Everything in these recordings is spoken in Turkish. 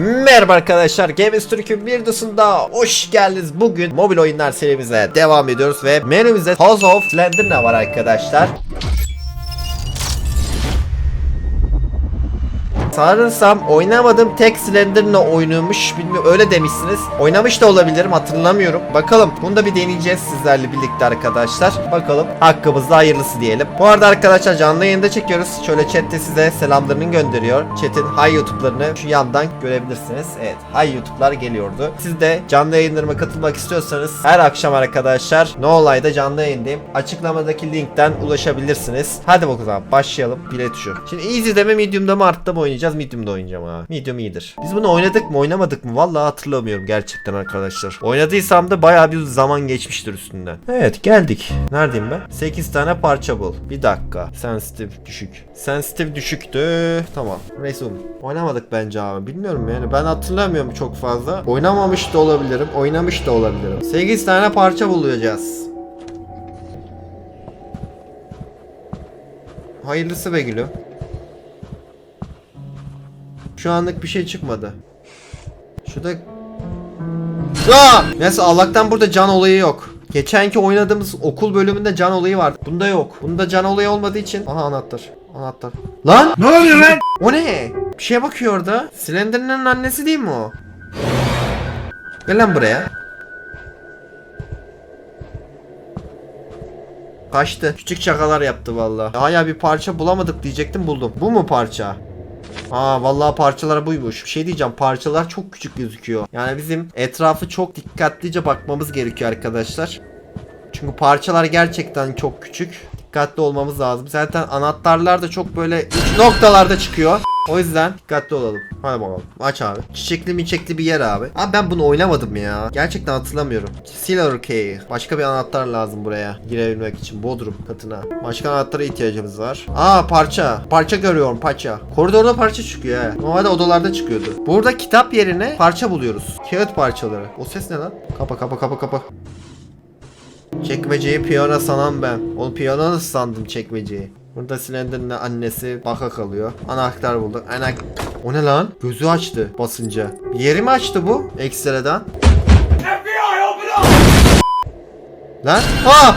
Merhaba arkadaşlar Games Türk'ün bir dışında hoş geldiniz. Bugün mobil oyunlar serimize devam ediyoruz ve menümüzde House of Slenderna var arkadaşlar. Sanırsam oynamadım tek Slenderna oyunuymuş. Bilmiyorum öyle demişsiniz. Oynamış da olabilirim hatırlamıyorum. Bakalım bunu da bir deneyeceğiz sizlerle birlikte arkadaşlar. Bakalım hakkımızda hayırlısı diyelim. Bu arada arkadaşlar canlı yayında çekiyoruz. Şöyle chatte size selamlarını gönderiyor. Chat'in hay YouTube'larını şu yandan görebilirsiniz. Evet hay YouTube'lar geliyordu. Siz de canlı yayınlarıma katılmak istiyorsanız her akşam arkadaşlar No Olay'da canlı yayındayım. Açıklamadaki linkten ulaşabilirsiniz. Hadi bakalım başlayalım. Bilet şu. Şimdi Easy'de mi Medium'da mı Art'ta mı oynayacağız? Medium'da oynayacağım abi. Medium iyidir. Biz bunu oynadık mı oynamadık mı? Vallahi hatırlamıyorum gerçekten arkadaşlar. Oynadıysam da bayağı bir zaman geçmiştir üstünden. Evet geldik. Neredeyim ben? 8 tane parça bul. Bir dakika. Sensitive düşük. Sensitive düşüktü. Tamam. Resume. Oynamadık bence abi. Bilmiyorum yani. Ben hatırlamıyorum çok fazla. Oynamamış da olabilirim. Oynamış da olabilirim. 8 tane parça bulacağız. Hayırlısı be gülüm. Şu anlık bir şey çıkmadı. Şurada... Aa! Neyse Allah'tan burada can olayı yok. Geçenki oynadığımız okul bölümünde can olayı vardı. Bunda yok. Bunda can olayı olmadığı için... Aha anahtar. Anahtar. Lan! Ne oluyor lan? O ne? Bir şeye bakıyor orada. Slender'ın annesi değil mi o? Gel lan buraya. Kaçtı. Küçük şakalar yaptı vallahi. Hala bir parça bulamadık diyecektim buldum. Bu mu parça? Aa vallahi parçalar buymuş. Bir şey diyeceğim parçalar çok küçük gözüküyor. Yani bizim etrafı çok dikkatlice bakmamız gerekiyor arkadaşlar. Çünkü parçalar gerçekten çok küçük. Dikkatli olmamız lazım. Zaten anahtarlar da çok böyle noktalarda çıkıyor. O yüzden dikkatli olalım. Hadi bakalım. Aç abi. Çiçekli miçekli bir yer abi. Abi ben bunu oynamadım ya. Gerçekten hatırlamıyorum. Silver Key. Başka bir anahtar lazım buraya. Girebilmek için. Bodrum katına. Başka anahtara ihtiyacımız var. Aa parça. Parça görüyorum parça. Koridorda parça çıkıyor he. Normalde odalarda çıkıyordu. Burada kitap yerine parça buluyoruz. Kağıt parçaları. O ses ne lan? Kapa kapa kapa kapa. Çekmeceyi piyano sanan ben. O piyano sandım çekmeceyi? Burada Slender'ın annesi baka kalıyor. Anahtar bulduk. Anak... O ne lan? Gözü açtı basınca. Bir yeri mi açtı bu? Ekstradan. Lan? Ha!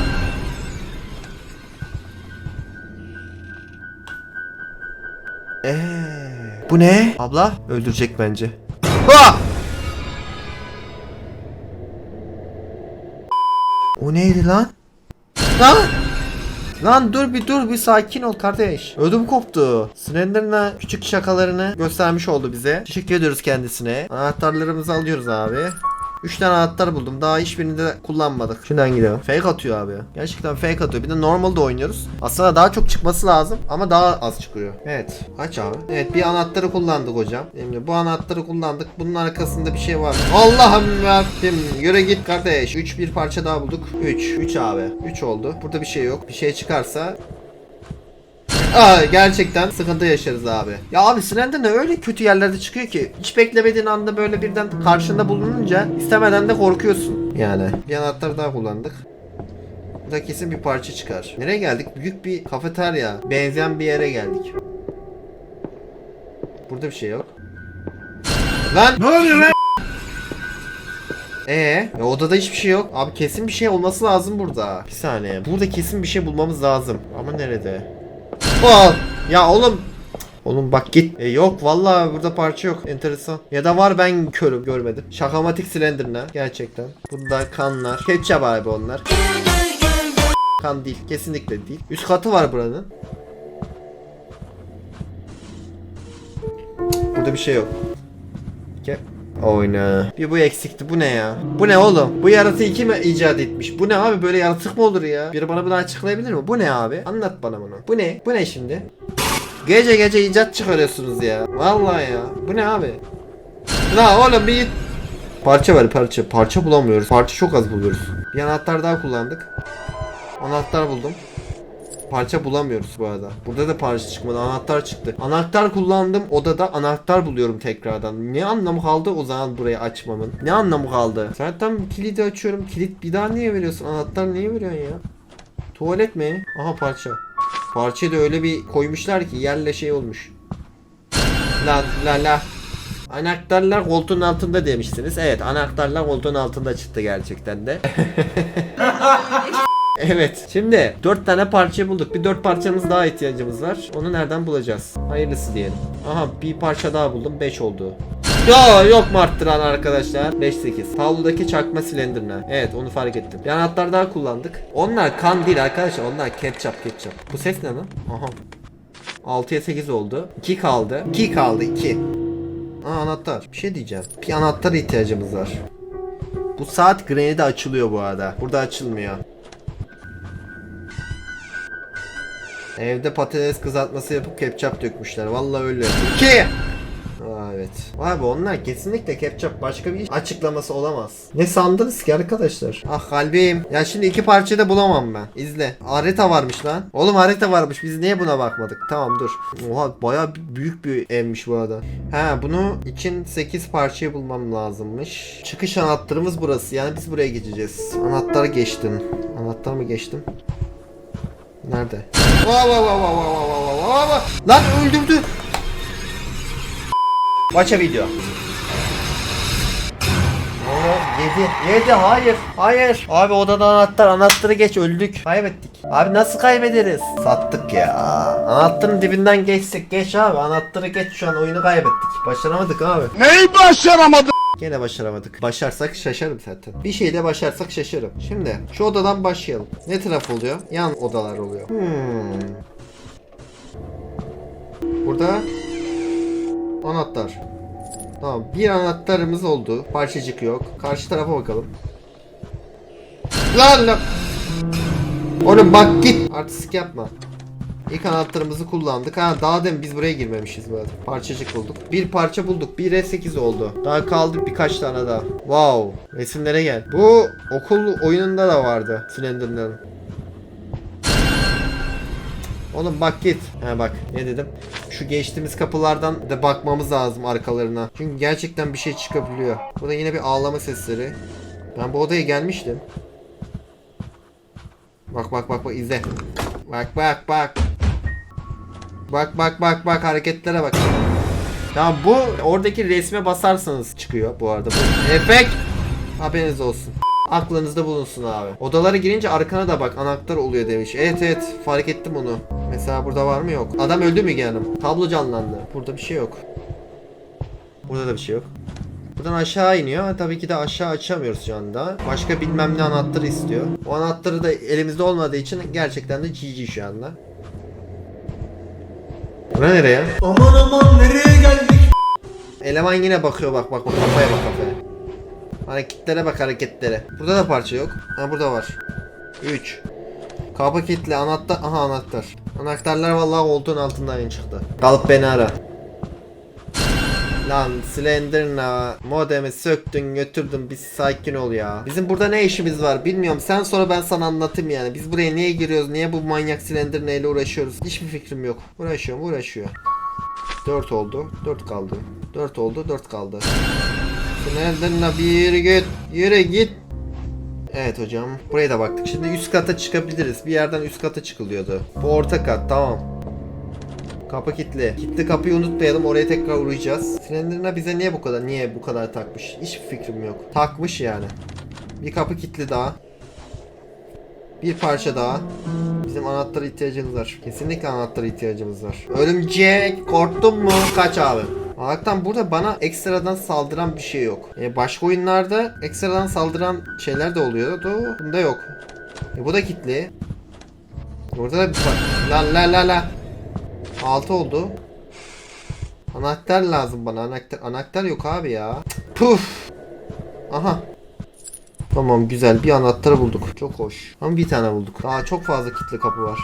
Eee, bu ne? Abla öldürecek bence. Ha! O neydi lan? Lan! Lan dur bir dur bir sakin ol kardeş. Ödüm koptu. Slender'ına küçük şakalarını göstermiş oldu bize. Teşekkür ediyoruz kendisine. Anahtarlarımızı alıyoruz abi. 3 tane anahtar buldum. Daha hiçbirini de kullanmadık. Şuradan gidelim. Fake atıyor abi. Gerçekten fake atıyor. Bir de normalde oynuyoruz. Aslında daha çok çıkması lazım ama daha az çıkıyor. Evet. Aç abi. Evet bir anahtarı kullandık hocam. Şimdi bu anahtarı kullandık. Bunun arkasında bir şey var. Allah'ım yarabbim. Yürü git kardeş. 3 bir parça daha bulduk. 3. 3 abi. 3 oldu. Burada bir şey yok. Bir şey çıkarsa Aa, gerçekten sıkıntı yaşarız abi. Ya abi Slender ne öyle kötü yerlerde çıkıyor ki hiç beklemediğin anda böyle birden karşında bulununca istemeden de korkuyorsun. Yani bir anahtar daha kullandık. Burada kesin bir parça çıkar. Nereye geldik? Büyük bir kafeterya. Benzeyen bir yere geldik. Burada bir şey yok. Lan! Ne oluyor lan? Ee, ya odada hiçbir şey yok. Abi kesin bir şey olması lazım burada. Bir saniye. Burada kesin bir şey bulmamız lazım. Ama nerede? Aa! Ya oğlum Oğlum bak git. E, yok vallahi burada parça yok. Enteresan. Ya da var ben körüm görmedim. Şakamatik silindirine gerçekten. Burada kanlar. Ketçap abi onlar. Kan değil. Kesinlikle değil. Üst katı var buranın. Burada bir şey yok. Oyna. Bir bu eksikti. Bu ne ya? Bu ne oğlum? Bu yaratığı kim icat etmiş? Bu ne abi? Böyle yaratık mı olur ya? Biri bana bunu açıklayabilir mi? Bu ne abi? Anlat bana bunu. Bu ne? Bu ne şimdi? Gece gece icat çıkarıyorsunuz ya. Vallahi ya. Bu ne abi? La oğlum bir. Parça ver parça. Parça bulamıyoruz. Parça çok az buluyoruz. Bir anahtar daha kullandık. Anahtar buldum. Parça bulamıyoruz bu arada. Burada da parça çıkmadı. Anahtar çıktı. Anahtar kullandım. Odada anahtar buluyorum tekrardan. Ne anlamı kaldı o zaman burayı açmamın? Ne anlamı kaldı? Zaten kilidi açıyorum. Kilit bir daha niye veriyorsun? Anahtar niye veriyorsun ya? Tuvalet mi? Aha parça. Parçayı da öyle bir koymuşlar ki yerle şey olmuş. La la la. Anahtarlar koltuğun altında demiştiniz. Evet anahtarlar koltuğun altında çıktı gerçekten de. Evet. Şimdi 4 tane parça bulduk. Bir 4 parçamız daha ihtiyacımız var. Onu nereden bulacağız? Hayırlısı diyelim. Aha bir parça daha buldum. 5 oldu. Ya yok mu arttıran arkadaşlar? 5-8. Tavludaki çakma silindirine. Evet onu fark ettim. Bir anahtar daha kullandık. Onlar kan değil arkadaşlar. Onlar ketçap ketçap. Bu ses ne lan? Aha. 6'ya 8 oldu. 2 kaldı. 2 kaldı 2. Aa anahtar. Bir şey diyeceğim. Bir anahtara ihtiyacımız var. Bu saat grenade açılıyor bu arada. Burada açılmıyor. Evde patates kızartması yapıp ketçap dökmüşler. Vallahi öyle. 2 Aa, evet. Vay be onlar kesinlikle ketçap başka bir açıklaması olamaz. Ne sandınız ki arkadaşlar? Ah kalbim. Ya şimdi iki parçayı da bulamam ben. İzle. Harita varmış lan. Oğlum harita varmış. Biz niye buna bakmadık? Tamam dur. Oha bayağı büyük bir evmiş bu arada. Ha bunu için 8 parçayı bulmam lazımmış. Çıkış anahtarımız burası. Yani biz buraya geçeceğiz. Anahtar geçtim. Anahtar mı geçtim? Nerede? Vaa vaa vaa vaa vaa vaa vaa vaa. Lan öldürdü. Watch a video. Yedi. Yedi hayır. Hayır. Abi odadan anahtar. Anahtarı geç öldük. Kaybettik. Abi nasıl kaybederiz? Sattık ya. Anahtarın dibinden geçsek geç abi. Anahtarı geç şu an oyunu kaybettik. Başaramadık abi. Neyi başaramadın? Gene başaramadık. Başarsak şaşarım zaten. Bir şeyle başarsak şaşarım. Şimdi şu odadan başlayalım. Ne taraf oluyor? Yan odalar oluyor. Hmm. Burada anahtar. Tamam bir anahtarımız oldu. Parçacık yok. Karşı tarafa bakalım. Lan lan. Oğlum bak git. Artistik yapma. İlk anahtarımızı kullandık. Ha daha demin biz buraya girmemişiz arada. Parçacık bulduk. Bir parça bulduk. 1'e 8 oldu. Daha kaldı birkaç tane daha. Wow. Resimlere gel. Bu okul oyununda da vardı. Slenderman'ın. Oğlum bak git. Ha bak ne dedim. Şu geçtiğimiz kapılardan da bakmamız lazım arkalarına. Çünkü gerçekten bir şey çıkabiliyor. Bu da yine bir ağlama sesleri. Ben bu odaya gelmiştim. Bak bak bak bak izle. Bak bak bak. Bak bak bak bak hareketlere bak. Tamam bu oradaki resme basarsanız çıkıyor bu arada. Bu efekt. Haberiniz olsun. Aklınızda bulunsun abi. Odalara girince arkana da bak anahtar oluyor demiş. Evet evet fark ettim onu. Mesela burada var mı yok. Adam öldü mü canım? Tablo canlandı. Burada bir şey yok. Burada da bir şey yok. Buradan aşağı iniyor. Tabii ki de aşağı açamıyoruz şu anda. Başka bilmem ne anahtarı istiyor. O anahtarı da elimizde olmadığı için gerçekten de GG şu anda. Bura nereye? Aman aman nereye geldik? Eleman yine bakıyor bak bak bak kafaya bak kafaya. Hareketlere bak hareketlere. Burada da parça yok. Ha burada var. 3. Kapı kilitli anahtar. Aha anahtar. Anahtarlar vallahi koltuğun altından çıktı. Kalıp beni ara. Lan Slenderna modemi söktün götürdün bir sakin ol ya. Bizim burada ne işimiz var bilmiyorum. Sen sonra ben sana anlatayım yani. Biz buraya niye giriyoruz? Niye bu manyak Slenderna ile uğraşıyoruz? Hiçbir fikrim yok. Uğraşıyorum uğraşıyor. 4 oldu. 4 kaldı. 4 oldu. 4 kaldı. Slenderna bir git. Yere git. Evet hocam. Buraya da baktık. Şimdi üst kata çıkabiliriz. Bir yerden üst kata çıkılıyordu. Bu orta kat. Tamam. Kapı kilitli. Kilitli kapıyı unutmayalım. Oraya tekrar uğrayacağız. Slenderna bize niye bu kadar niye bu kadar takmış? Hiçbir fikrim yok. Takmış yani. Bir kapı kilitli daha. Bir parça daha. Bizim anahtara ihtiyacımız var. Kesinlikle anahtara ihtiyacımız var. Örümcek korktun mu? Kaç abi. Allah'tan burada bana ekstradan saldıran bir şey yok. E, başka oyunlarda ekstradan saldıran şeyler de oluyordu. Bunda yok. E, bu da kilitli. Burada da bir par- La la la la. 6 oldu. Anahtar lazım bana. Anahtar, anahtar yok abi ya. Puf. Aha. Tamam güzel bir anahtarı bulduk. Çok hoş. Ama bir tane bulduk. Daha çok fazla kilitli kapı var.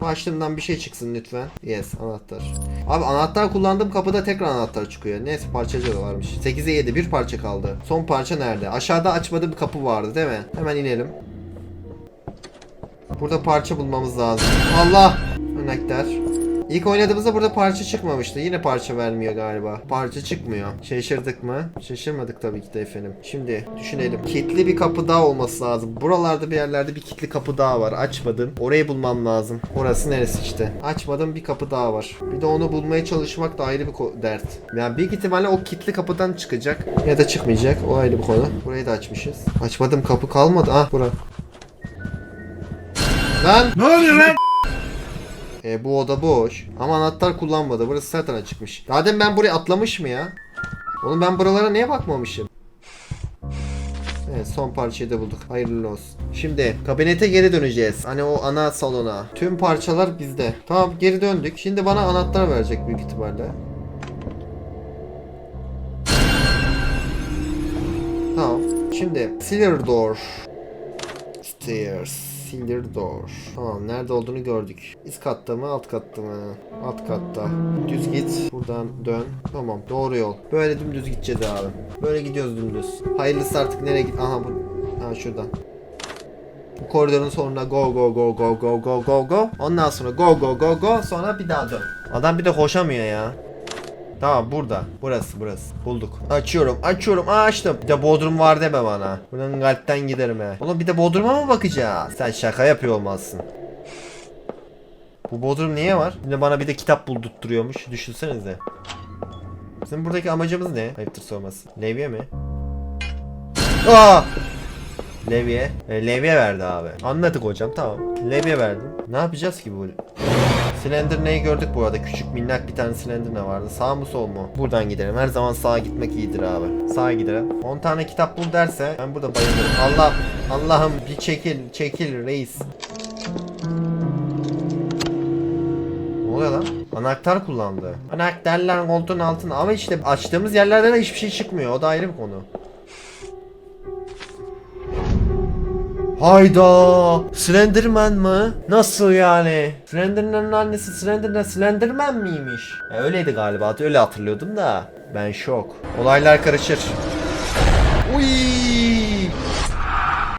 Başlığımdan bir şey çıksın lütfen. Yes anahtar. Abi anahtar kullandığım kapıda tekrar anahtar çıkıyor. Neyse parçacı da varmış. 8'e 7 bir parça kaldı. Son parça nerede? Aşağıda açmadığım kapı vardı değil mi? Hemen inelim. Burada parça bulmamız lazım. Allah! Anahtar. İlk oynadığımızda burada parça çıkmamıştı. Yine parça vermiyor galiba. Parça çıkmıyor. Şaşırdık mı? Şaşırmadık tabii ki de efendim. Şimdi düşünelim. Kitli bir kapı daha olması lazım. Buralarda bir yerlerde bir kitli kapı daha var. Açmadım. Orayı bulmam lazım. Orası neresi işte? Açmadım bir kapı daha var. Bir de onu bulmaya çalışmak da ayrı bir dert. Yani büyük ihtimalle o kitli kapıdan çıkacak. Ya da çıkmayacak. O ayrı bir konu. Burayı da açmışız. Açmadım kapı kalmadı. Ah bura. Lan! Ne oluyor lan? E bu oda boş. Ama anahtar kullanmadı. Burası zaten açıkmış. Zaten ben buraya atlamış mı ya? Oğlum ben buralara niye bakmamışım? Evet son parçayı da bulduk. Hayırlı olsun. Şimdi kabinete geri döneceğiz. Hani o ana salona. Tüm parçalar bizde. Tamam geri döndük. Şimdi bana anahtar verecek büyük ihtimalle. Tamam. Şimdi Silver Door. Stairs. Silver Door. Tamam nerede olduğunu gördük. Üst katta mı alt katta mı? Alt katta. Düz git. Buradan dön. Tamam doğru yol. Böyle dümdüz gideceğiz abi. Böyle gidiyoruz dümdüz. Hayırlısı artık nereye git. Aha bu. Ha şuradan. Bu koridorun sonuna go go go go go go go go. Ondan sonra go go go go. Sonra bir daha dön. Adam bir de koşamıyor ya. Tamam burada. Burası burası. Bulduk. Açıyorum açıyorum açtım. Bir de bodrum var deme bana. Buradan kalpten giderim he. Oğlum bir de bodruma mı bakacağız? Sen şaka yapıyor olmazsın. Bu bodrum niye var? Şimdi bana bir de kitap buldurtturuyormuş. Düşünsenize. Bizim buradaki amacımız ne? Ayıptır sorması. Levye mi? Aa! Levye. E, levye verdi abi. Anladık hocam tamam. Levye verdim. Ne yapacağız ki bu? Slender neyi gördük bu arada? Küçük minnak bir tane Slender ne vardı? Sağ mı sol mu? Buradan gidelim. Her zaman sağa gitmek iyidir abi. Sağa gidelim. 10 tane kitap bul derse ben burada bayılırım. Allah Allah'ım bir çekil çekil reis. Ne oluyor lan? Anahtar kullandı. Anahtarlar koltuğun altına ama işte açtığımız yerlerde de hiçbir şey çıkmıyor. O da ayrı bir konu. Hayda! Slenderman mı? Nasıl yani? Slenderman'ın annesi Slenderman Slenderman miymiş? E, öyleydi galiba. Öyle hatırlıyordum da. Ben şok. Olaylar karışır. Uy!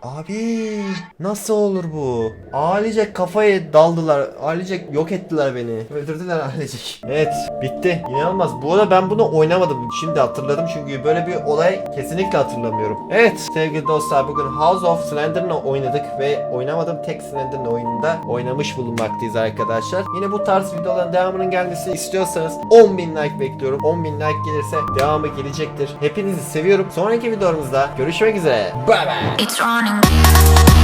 Abi nasıl olur bu? Ailecek kafayı daldılar. Ailecek yok ettiler beni. Öldürdüler ailecek. Evet bitti. İnanılmaz. Bu arada ben bunu oynamadım. Şimdi hatırladım çünkü böyle bir olay kesinlikle hatırlamıyorum. Evet sevgili dostlar bugün House of Slender'ını oynadık ve oynamadığım tek Slender'ın oyununda oynamış bulunmaktayız arkadaşlar. Yine bu tarz videoların devamının gelmesini istiyorsanız 10.000 like bekliyorum. 10.000 like gelirse devamı gelecektir. Hepinizi seviyorum. Sonraki videomuzda görüşmek üzere. Bye bye. Ah.